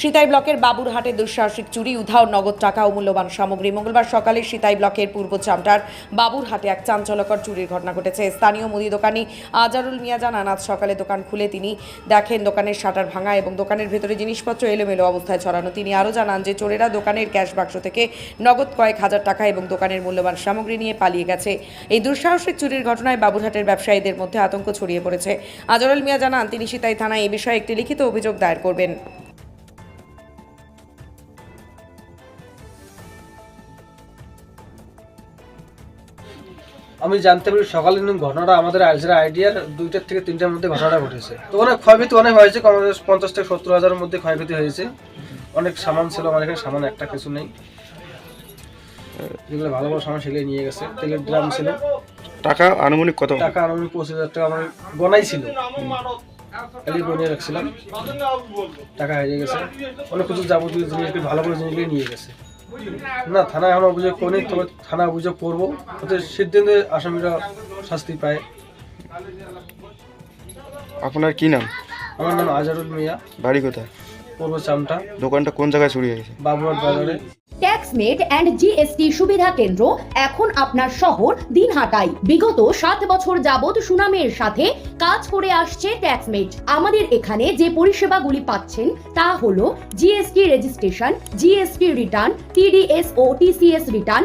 সিতাই ব্লকের বাবুরহাটে দুঃসাহসিক চুরি, উধাও, নগদ টাকা ও মূল্যবান সামগ্রী। মঙ্গলবার সকালে সিতাই ব্লকের পূর্ব চামটার বাবুরহাটে এক চাঞ্চল্যকর চুরির ঘটনা ঘটেছে। স্থানীয় মুদি দোকানি আজারুল মিয়া জানান, আজ সকালে দোকান খুলে তিনি দেখেন দোকানের শাটার ভাঙা এবং দোকানের ভেতরে জিনিসপত্র এলোমেলো অবস্থায় ছড়ানো। তিনি আরও জানান যে, চোরেরা দোকানের ক্যাশ বাক্স থেকে নগদ কয়েক হাজার টাকা এবং দোকানের মূল্যবান সামগ্রী নিয়ে পালিয়ে গেছে। এই দুঃসাহসিক চুরির ঘটনায় বাবুরহাটের ব্যবসায়ীদের মধ্যে আতঙ্ক ছড়িয়ে পড়েছে। আজরুল মিয়া জানান, তিনি সিতাই থানায় এ বিষয়ে একটি লিখিত অভিযোগ দায়ের করবেন। আমি জানতে পারি সকালে দিন ঘটনাটা আমাদের আলজেরা আইডিয়ার দুইটার থেকে তিনটার মধ্যে ঘটনাটা ঘটেছে। তো অনেক ক্ষয়ক্ষতি অনেক হয়েছে পঞ্চাশ থেকে সত্তর হাজারের মধ্যে ক্ষয়ক্ষতি হয়েছে। অনেক সামান ছিল আমার এখানে সামান একটা কিছু নেই। যেগুলো ভালো ভালো সামান সেগুলো নিয়ে গেছে তেলের ড্রাম ছিল। টাকা আনুমানিক কত? টাকা আনুমানিক পঁচিশ হাজার টাকা আমার গনাই ছিল। খালি রাখছিলাম। টাকা হারিয়ে গেছে। অনেক কিছু যাবতীয় জিনিস ভালো করে জিনিসগুলো নিয়ে গেছে। না থানায় এখন অভিযোগ করি তবে থানা অভিযোগ করব। তাতে সিদ্ধান্তে আসামিরা শাস্তি পায়। আপনার কি নাম? আমার নাম আজারুল মিয়া। বাড়ি কোথায়? পূর্ব চামটা। দোকানটা কোন জায়গায় চুরি হয়েছে? বাবুরাট বাজারে। ট্যাক্সমেট অ্যান্ড জিএসটি সুবিধা কেন্দ্র এখন আপনার শহর দিনহাটায় বিগত সাত বছর যাবৎ সুনামের সাথে কাজ করে আসছে ট্যাক্সমেট আমাদের এখানে যে পরিষেবাগুলি পাচ্ছেন তা হলো GST registration GST return TDS ও TCS return